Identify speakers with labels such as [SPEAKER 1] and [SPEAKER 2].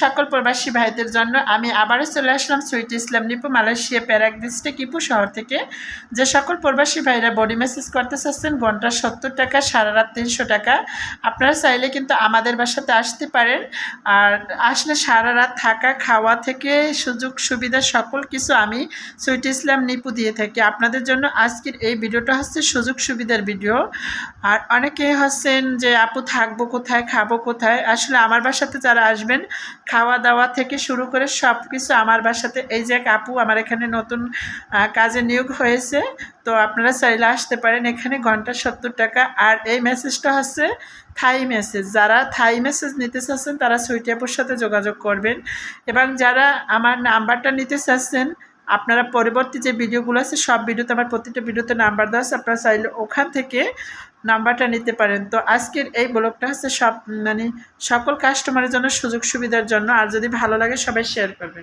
[SPEAKER 1] সকল প্রবাসী ভাইদের জন্য আমি আবারও চলে আসলাম Sweet Islam Nipu, Malaysia, Perak district, Ipoh শহর থেকে। যে সকল প্রবাসী ভাইরা বডি মেসেজ করতে চাচ্ছেন, ঘণ্টা সত্তর টাকা, সারা রাত তিনশো টাকা, আপনারা চাইলে কিন্তু আমাদের বাসাতে আসতে পারেন। আর আসলে সারা রাত থাকা, খাওয়া থেকে সুযোগ, সুবিধা সকল কিছু আমি সুইট ইসলাম নিপু দিয়ে থাকি। আপনাদের জন্য আজকের এই ভিডিওটা হচ্ছে সুযোগ, সুবিধার ভিডিও। আর অনেকে হচ্ছেন যে, আপু, থাকব কোথায়? খাব কোথায়? আসলে আমার বাসাতে যারা আসবেন খাওয়া দাওয়া থেকে শুরু করে সব কিছু আমার বাসাতে। এই যে কাপু আমার এখানে নতুন কাজে নিয়োগ হয়েছে। তো আপনারা চাইলে আসতে পারেন এখানে ঘণ্টা সত্তর টাকা। আর এই মেসেজটা হচ্ছে থাই মেসেজ যারা থাই মেসেজ নিতে চাচ্ছেন তারা সুইটিয়াপুর সাথে যোগাযোগ করবেন। এবং যারা আমার নাম্বারটা নিতে চাচ্ছেন আপনারা পরবর্তী যে ভিডিওগুলো আছে, সব ভিডিওতে আমার প্রতিটা ভিডিওতে নাম্বার দেওয়া আছে, আপনারা চাইলে ওখান থেকে নাম্বারটা নিতে পারেন। তো আজকের এই ব্লগটা হচ্ছে সব মানে সকল কাস্টমারের জন্য সুযোগ সুবিধার জন্য, আর যদি ভালো লাগে সবাই শেয়ার করবেন।